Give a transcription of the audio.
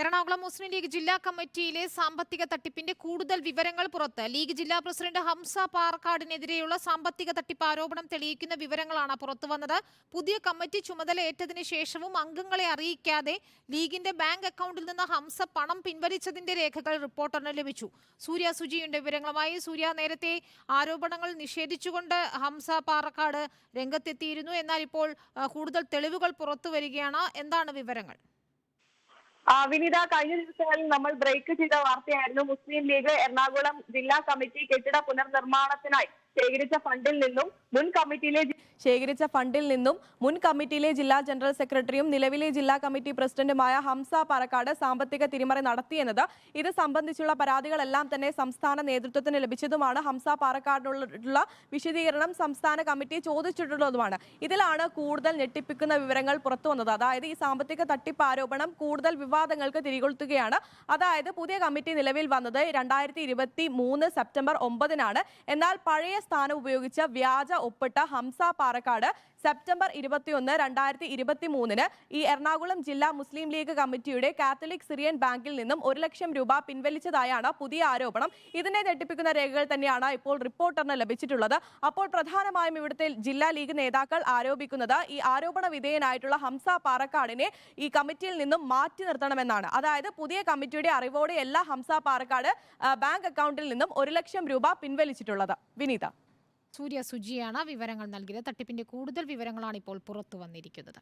എറണാകുളം മുസ്ലിം league ജില്ലാ കമ്മിറ്റിയിലെ സാമ്പത്തിക തട്ടിപ്പിന്റെ കൂടുതൽ വിവരങ്ങൾ പുറത്ത്. ലീഗ് ജില്ലാ പ്രസിഡന്റ് ഹംസ പാറക്കാടിനെതിരെയുള്ള സാമ്പത്തിക തട്ടിപ്പ് ആരോപണം തെളിയിക്കുന്ന വിവരങ്ങളാണ് പുറത്തു വന്നത്. പുതിയ കമ്മിറ്റി ചുമതലയേറ്റതിനു ശേഷവും അംഗങ്ങളെ അറിയിക്കാതെ ലീഗിന്റെ ബാങ്ക് അക്കൗണ്ടിൽ നിന്ന് ഹംസ പണം പിൻവലിച്ചതിന്റെ രേഖകൾ റിപ്പോർട്ടറിന് ലഭിച്ചു. സൂര്യ സുജിയുടെ വിവരങ്ങളുമായി സൂര്യ നേരത്തെ ആരോപണങ്ങൾ നിഷേധിച്ചുകൊണ്ട് ഹംസ പാറക്കാട് രംഗത്തെത്തിയിരുന്നു. എന്നാൽ ഇപ്പോൾ കൂടുതൽ തെളിവുകൾ പുറത്തു വരികയാണ്. എന്താണ് വിവരങ്ങൾ? വിനീത കഴിഞ്ഞ ദിവസങ്ങളിൽ നമ്മൾ ബ്രേക്ക് ചെയ്ത വാർത്തയായിരുന്നു. മുസ്ലിം ലീഗ് എറണാകുളം ജില്ലാ കമ്മിറ്റി കെട്ടിട പുനർനിർമ്മാണത്തിനായി ശേഖരിച്ച ഫണ്ടിൽ നിന്നും മുൻ കമ്മിറ്റിയിലെ ശേഖരിച്ച ഫണ്ടിൽ നിന്നും മുൻ കമ്മിറ്റിയിലെ ജില്ലാ ജനറൽ സെക്രട്ടറിയും നിലവിലെ ജില്ലാ കമ്മിറ്റി പ്രസിഡന്റുമായ ഹംസ പാറക്കാട് സാമ്പത്തിക തിരിമറി നടത്തിയെന്നത് ഇത് സംബന്ധിച്ചുള്ള പരാതികളെല്ലാം തന്നെ സംസ്ഥാന നേതൃത്വത്തിന് ലഭിച്ചതുമാണ്. ഹംസ പാറക്കാടിനുള്ള വിശദീകരണം സംസ്ഥാന കമ്മിറ്റി ചോദിച്ചിട്ടുള്ളതുമാണ്. ഇതിലാണ് കൂടുതൽ ഞെട്ടിപ്പിക്കുന്ന വിവരങ്ങൾ പുറത്തു വന്നത്. അതായത് ഈ സാമ്പത്തിക തട്ടിപ്പ് ആരോപണം കൂടുതൽ വിവാദങ്ങൾക്ക് തിരികൊളുത്തുകയാണ്. അതായത് പുതിയ കമ്മിറ്റി നിലവിൽ വന്നത് രണ്ടായിരത്തി സെപ്റ്റംബർ ഒമ്പതിനാണ്. എന്നാൽ പഴയ സ്ഥാനം ഉപയോഗിച്ച വ്യാജ ഒപ്പിട്ട ഹംസ പാറക്കാട് സെപ്റ്റംബർ ഇരുപത്തിയൊന്ന് രണ്ടായിരത്തി ഇരുപത്തി മൂന്നിന് ഈ എറണാകുളം ജില്ലാ മുസ്ലിം ലീഗ് കമ്മിറ്റിയുടെ കാത്തലിക് സിറിയൻ ബാങ്കിൽ നിന്നും ഒരു ലക്ഷം രൂപ പിൻവലിച്ചതായാണ് പുതിയ ആരോപണം. ഇതിനെ ഞെട്ടിപ്പിക്കുന്ന രേഖകൾ തന്നെയാണ് ഇപ്പോൾ റിപ്പോർട്ടറിന് ലഭിച്ചിട്ടുള്ളത്. അപ്പോൾ പ്രധാനമായും ഇവിടുത്തെ ജില്ലാ ലീഗ് നേതാക്കൾ ആരോപിക്കുന്നത് ഈ ആരോപണ വിധേയനായിട്ടുള്ള ഹംസ പാറക്കാടിനെ ഈ കമ്മിറ്റിയിൽ നിന്നും മാറ്റി നിർത്തണമെന്നാണ്. അതായത് പുതിയ കമ്മിറ്റിയുടെ അറിവോടെ എല്ലാ ഹംസ പാറക്കാട് ബാങ്ക് അക്കൗണ്ടിൽ നിന്നും ഒരു ലക്ഷം രൂപ പിൻവലിച്ചിട്ടുള്ളത്. വിനീത. സൂര്യ സുജിയാണ് വിവരങ്ങൾ നൽകിയത്. തട്ടിപ്പിന്റെ കൂടുതൽ വിവരങ്ങളാണ് ഇപ്പോൾ പുറത്തു വന്നിരിക്കുന്നത്.